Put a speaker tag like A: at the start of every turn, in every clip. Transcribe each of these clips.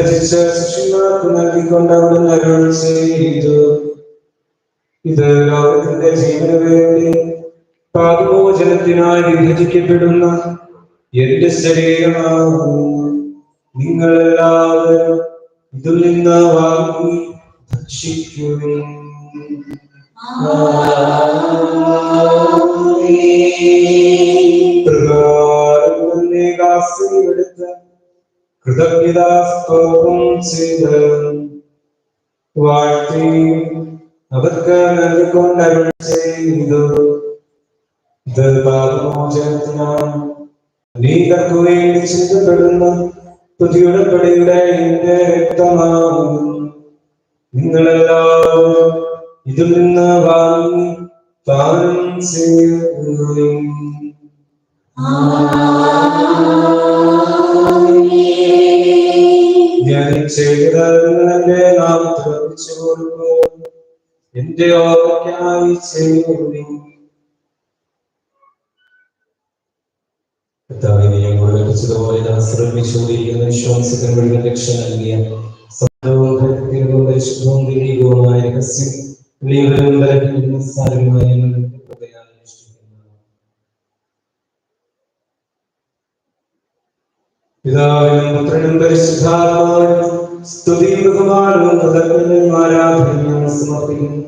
A: ശിഷ്യന്മാർക്ക് നൽകിക്കൊണ്ട് അവിടുന്ന് അരുൾ ചെയ്തു. ഇത് ലോകത്തിന്റെ വേണ്ടി പാപമോചനത്തിനായി വിഭജിക്കപ്പെടുന്ന എന്റെ ശരീരമാകുന്നു. നിങ്ങളെല്ലാവരും ഇതിൽ നിന്ന് വാങ്ങി ഭക്ഷിക്കുവിൻ പ്രകാരം കൃതജ്ഞതാസ്തോത്രം വാഴ്ത്തി അവർക്ക് നൽകിക്കൊണ്ട് ചെയ്തു. നിങ്ങളെല്ലാവരും വാങ്ങി പാനം ഞാൻ നാം അർപ്പിച്ചു കൊടുക്കും എന്റെ ഓർമ്മയ്ക്കായി ചെയ്യുകയും കർത്താവിനെ ഞങ്ങളോട് ലഭിച്ചതുപോലെ ശ്രമിച്ചുകൊണ്ടിരിക്കുന്ന വിശ്വാസത്തിന് വഴി രക്ഷ നൽകിയ സത്യവും ഭക്തിയും പരിശുദ്ധവും ദൈവികവുമായ രഹസ്യം നീവരും ബലഹീനവും സാരവുമായ ഞങ്ങളുടെ അനുഷ്ഠിക്കുന്നു. പിതാവിനും പുത്രനും പരിശുദ്ധാത്മാവിനും സ്തുതിയും ബഹുമാനവും കൃതജ്ഞതയും ആരാധനയും സമർപ്പിക്കുന്നു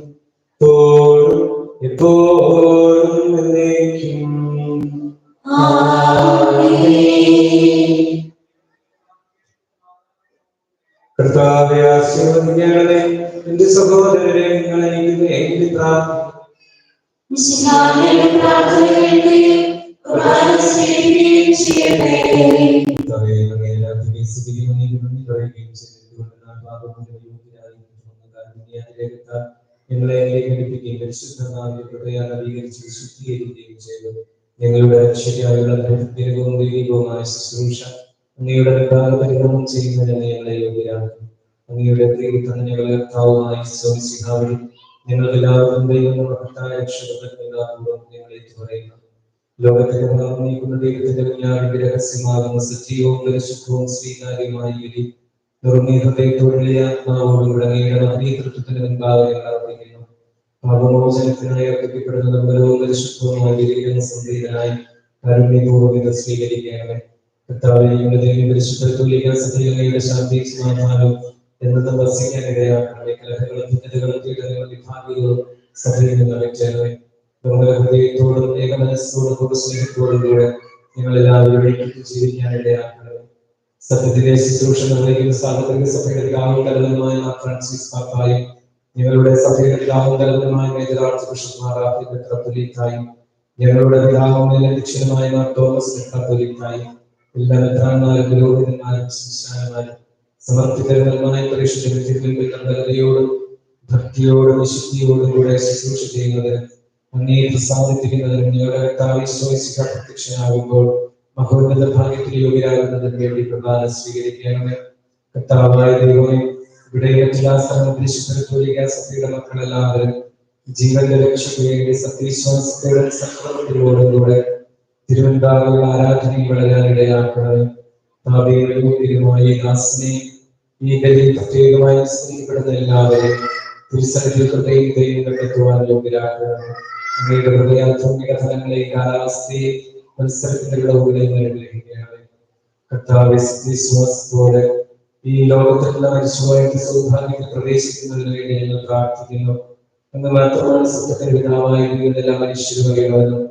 A: തോറും എപ്പോഴും എന്നേക്കും കർത്താവെ ആശീർവദിക്കണമേ എന്റെ സഹോദരരെ നിങ്ങൾ എനിക്ക് വേണ്ടി പ്രാർത്ഥിക്കും ഞങ്ങളെ അങ്ങേക്ക് അടുപ്പിക്കുകയും പരിശുദ്ധനായ കൃപയാൽ നവീകരിച്ച് വിശുദ്ധീകരിക്കുകയും ചെയ്തു. ഞങ്ങളുടെ രക്ഷയ്ക്കായുള്ള ദൈവികവും ദൈവികവുമായ ശുശ്രൂഷ അങ്ങയുടെ പരിഗണനം ചെയ്യുന്നതിന് ഞങ്ങളെ യോഗ്യരാക്കും അങ്ങയുടെ പ്രിയപ്പെട്ട ഞങ്ങളെ കർത്താവുമായി സ്വമിസിഹാവഴി ഞങ്ങൾ എല്ലാവരും ദൈവം മഹത്തായ രക്ഷകർത്താക്കളും ഞങ്ങളെ ഏറ്റുപറയുന്നു ഭാഗം നീക്കുന്ന ദൈവത്തിന്റെ കുഞ്ഞാടിന്റെ രഹസ്യമാകുന്ന സജീവവും പരിശുദ്ധവും സ്വീകാര്യമായ വിധി നിർമ്മീതത്തോടുള്ള ആത്മാവോടും അങ്ങയുടെ നേതൃത്വത്തിന് മുൻപാകെ ഞങ്ങൾ അർപ്പിക്കുന്നു. പാപമോചനത്തിനായി അർപ്പിക്കപ്പെടുന്ന നിർമ്മലവും പരിശുദ്ധവുമായ വിധിക്കുന്ന സന്ധിയിലായി കാരുണ്യപൂർവം ഇത് സ്വീകരിക്കണമേ. കർത്താവെ ഞങ്ങളുടെ ദൈവം പരിശുദ്ധ തുല്യ സത്യങ്ങളുടെ ശാന്തി സമാധാനവും എന്നത് വസിക്കാൻ ഇടയാക്കണമേ. കലഹങ്ങളും ഭിന്നതകളും പീഡനങ്ങളും വിഭാഗികളും സഭയിൽ നിന്ന് അകറ്റണമേ. നമ്മുടെ ഹൃദയത്തോടും ഏകമനസ്സോടും കൂടെ ജീവിക്കാൻ സത്യത്തിലെ ശുശ്രൂഷ നിർവഹിക്കുന്ന സാർവത്രിക സഭയുടെ പിതാവും കലനമായ ഫ്രാൻസിസ് പാപ്പായും ഞങ്ങളുടെ സഭയുടെ പിതാവും കലനമായ major archbishop Mar Raphy മെത്രാപ്പൊലീത്തായും ഞങ്ങളുടെ പിതാവും മാർ തോമസ് കത്തോലിക്കായും എല്ലാ മെത്രാന്മാരും പുരോഹിതന്മാരും സംസ്ഥാനമാരും സമർപ്പിതരമായ പരിശുദ്ധ വ്യക്തിത്വങ്ങൾ കമ്പലതയോടും ഭക്തിയോടും വിശുദ്ധിയോടും കൂടെ ശുശ്രൂഷ ചെയ്യുന്നതിനും അങ്ങേ പ്രസാദിപ്പിക്കുന്നതിനും ഞങ്ങളുടെ കർത്താവ് പ്രത്യക്ഷനാകുമ്പോൾ മഹോന്നത ഭാഗ്യത്തിന് യോഗ്യരാകുന്നതിന് വേണ്ടി പ്രധാന സ്വീകരിക്കണമേ. കർത്താവായ ദൈവമേ ഇവിടെ എല്ലാ സ്ഥലങ്ങളിൽ ശുദ്ധ സഭയുടെ മക്കളെല്ലാവരും ജീവന്റെ രക്ഷയ്ക്ക് വേണ്ടി സത്യവിശ്വാസത്തോടെ സക്രമത്തിലൂടെ തിരുവനന്തപുരം ആരാധനയിൽ വളരാൻ ഇടയാക്കണമേ. ഭാവിയുമായി ദാസനെ ഈ ബലി പ്രത്യേകമായി സ്ത്രീപ്പെടുന്ന എല്ലാവരെയും തിരുസന്നിധിയിൽ ഹൃദയം ദൈവം കണ്ടെത്തുവാൻ യോഗ്യരാക്കണമേ. അങ്ങയുടെ ഹൃദയാത്മക ഫലങ്ങളെ കാലാവസ്ഥയെ മത്സരത്തിന്റെ അനുഗ്രഹിക്കണമേ കർത്താവ് വിശ്വാസത്തോടെ ഈ ലോകത്തിലുള്ള മനുഷ്യമായിട്ട് സൗഭാഗ്യത്തിൽ പ്രവേശിക്കുന്നതിന് വേണ്ടി ഞങ്ങൾ പ്രാർത്ഥിക്കുന്നു. എന്ന് മാത്രമാണ് സത്യത്തിന്റെ പിതാവായിരിക്കുന്ന എല്ലാ മനുഷ്യരും അറിയണമെന്നും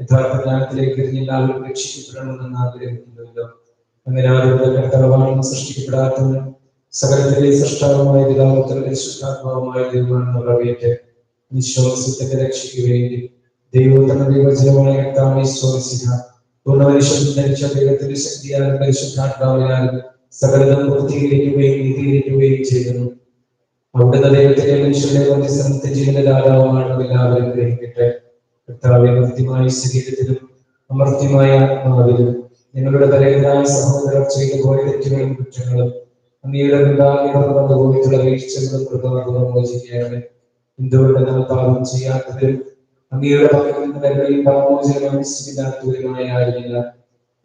A: യഥാർത്ഥ ജ്ഞാനത്തിലേക്ക് തിരിഞ്ഞ് എല്ലാവരും രക്ഷിക്കപ്പെടണമെന്ന് ആഗ്രഹിക്കുന്നുവല്ലോ. അങ്ങനെ ആരുടെ കർത്തവമാണെന്ന് സൃഷ്ടിക്കപ്പെടാത്തവനും സകലത്തിലെ സൃഷ്ടാവുമായ പിതാവുത്തരുടെ ശുദ്ധാത്മാവുമായ ദൈവമാണെന്ന് അറിയട്ടെ വിശ്വാസത്തിന്റെ രക്ഷയ്ക്ക് വേണ്ടി ദൈവത്തിന്റെ അമർത്യമായ നിങ്ങളുടെ പരേതരായ സഹോദരർ ചെയ്തു പോയ തെറ്റുകളും കുറ്റങ്ങളും അങ്ങയുടെ പോയിട്ടുള്ള വീഴ്ചകളും എന്തുകൊണ്ട് പാപം ചെയ്യാത്തതിലും അങ്ങയുടെ പക്കൽ നിന്ന് വരുന്ന പാപമോചനം മനസ്സിലാത്തവരുമായ ആയിരുന്നില്ല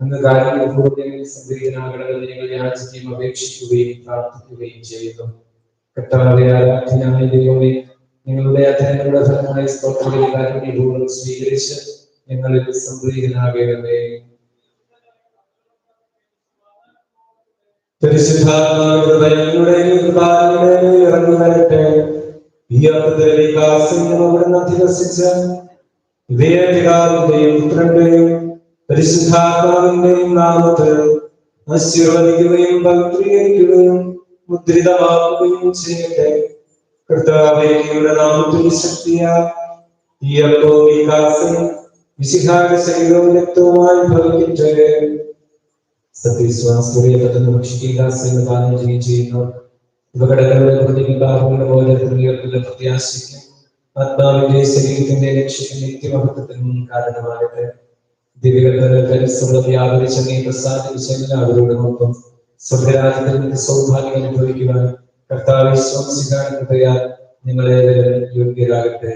A: അങ്ങ് കാര്യപൂർവം സംഗ്രഹനാകണമെന്ന് ഞങ്ങൾ യാചിക്കുകയും അപേക്ഷിക്കുകയും പ്രാർത്ഥിക്കുകയും ചെയ്യുന്നു കർത്താവെ ആരാധനായ ദൈവമേ നിങ്ങളുടെ അധ്യയനങ്ങളുടെ ഫലമായ സ്തോത്രങ്ങളിൽ കാരുണ്യപൂർവം സ്വീകരിച്ച് ഞങ്ങളിൽ സംപ്രീതനാകണമേ പരിശുദ്ധാത്മാവിന്റെ ഈ അമൃതയിലേക്ക് ആശ്രയം അവിടുന്ന് അധിവസിച്ച ഇതേപിതാവിന്റെയും പുത്രന്റെയും പരിശുദ്ധാത്മാവിന്റെയും നാമത്തിൽ ആശീർവദിക്കുകയും പവിത്രീകരിക്കുകയും മുദ്രിതമാക്കുകയും ചെയ്യട്ടെ കർത്താവേയുടെ നാമത്തിൽ ശക്തിയ ഈ അപ്പോ വികാസം വിശിഹാര ശരീരവും രക്തവുമായി ഭവിക്കട്ടെ സത്യവിശ്വാസത്തോടെ പെട്ടെന്ന് ഭക്ഷിക്കുക സേവദാനം ചെയ്യുകയും ചെയ്യുന്നു ഉപകടങ്ങളുടെ ശരീരത്തിന്റെ നിത്യമഹത്വത്തിനും കാരണമാകട്ടെ. ദിവ്യകൽപ്പന വ്യാപരിച്ച നീ പ്രസാദിച്ച സൗഭാഗ്യം അനുഭവിക്കുവാൻ കർത്താവ് വിശ്വാസിക്കാൻ കൃപയാൽ യോഗ്യരാകട്ടെ.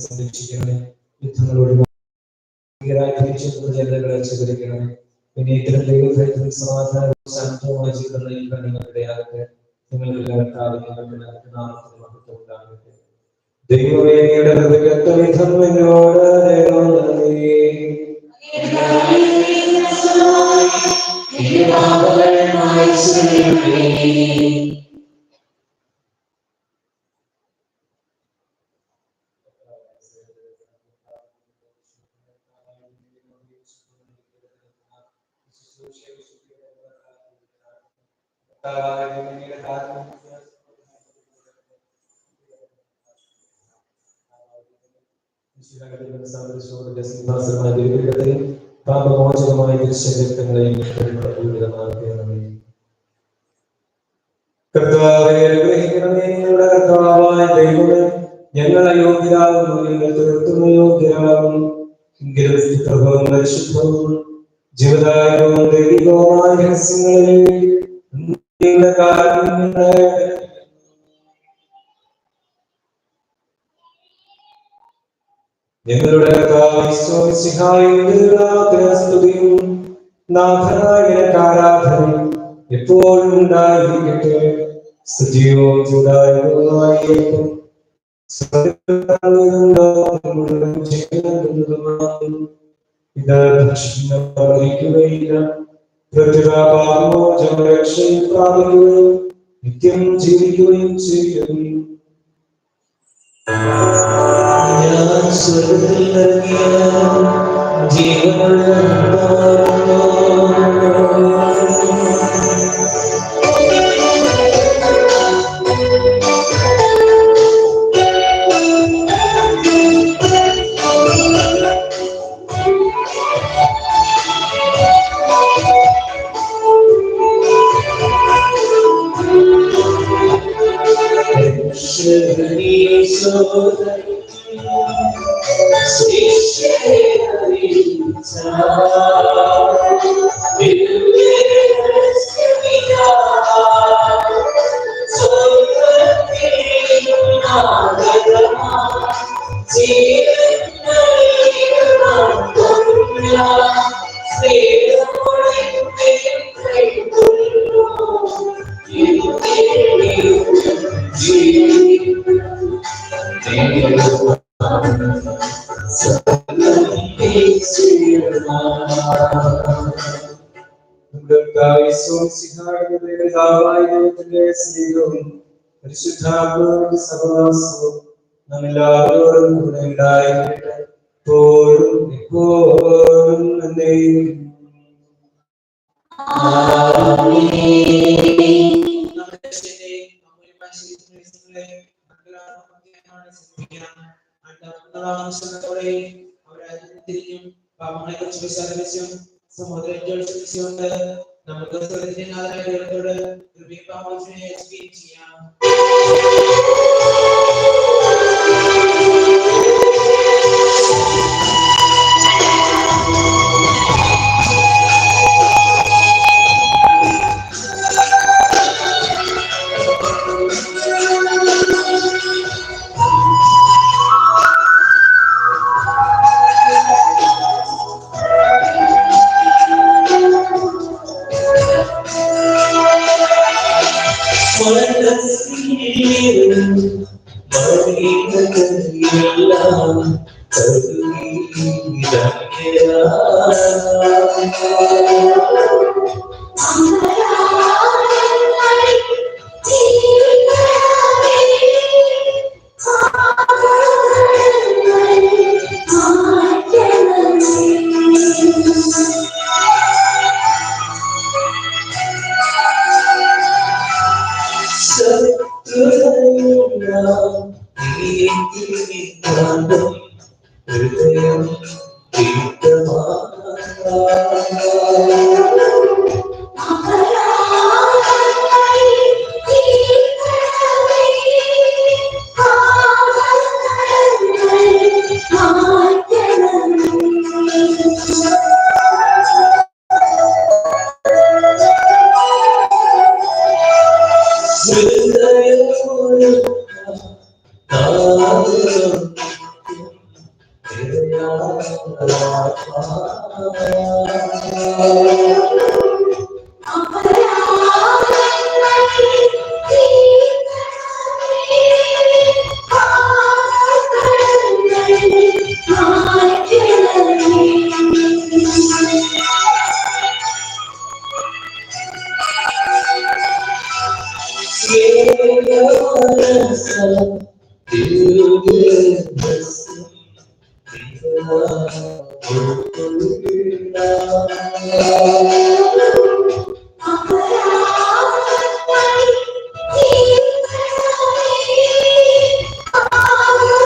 A: സംരക്ഷിക്കണമേ യുദ്ധങ്ങളോട് ജനതകളെ സ്വീകരിക്കണമേ പിന്നെ ഇത്തരം ദൈവഭയത്തിൽ സമാധാനവും ശാന്തവുമായ ജീവിതം നയിക്കാൻ നിങ്ങൾക്കിടയാകട്ടെ ഹൃദയത്വം പാപമോചകമായ ദൃശ്യങ്ങളെയും പൂരിതമാക്കണമേ കർത്താവെ അനുഗ്രഹിക്കണമേ ഞങ്ങളുടെ കർത്താവായ ദൈവമേ ഞങ്ങൾ അയോഗ്യരാകുന്നു ഞങ്ങൾ തീർത്തും അയോഗ്യരാകും എങ്കിലും കൃപവും പരിശുദ്ധവും ജീവദായകവും ദൈവികവുമായ രഹസ്യങ്ങളിൽ നിങ്ങളുടെ കാരുണ്യങ്ങളെ ഞങ്ങളുടെ സ്തുതിയും നാഥനായ ആരാധനയും എപ്പോഴും ഉണ്ടായിരിക്കട്ടെ സ്തുതിയും ചൂടായും ഇത് ഭക്ഷിക്കുകയില്ല പ്രതിഭാപാമോചന രക്ഷയിൽ പ്രാപിക്കുകയും നിത്യം ജീവിക്കുകയും ചെയ്യും ഞാൻ സ്വർഗത്തിൽ നൽകിയ ജീവനുള്ള Sweet share പരിശുദ്ധാത്മാവിന്റെ സഹവാസവും നമ്മെല്ലാവരോടും കൂടെ ഉണ്ടായിരിക്കട്ടെ Vamos a expresar
B: la
A: visión. Somos de la George Vision. Number 10 of de la Adra Director. Ruby Pamal Sri HP Chia.
C: Thank listen, you.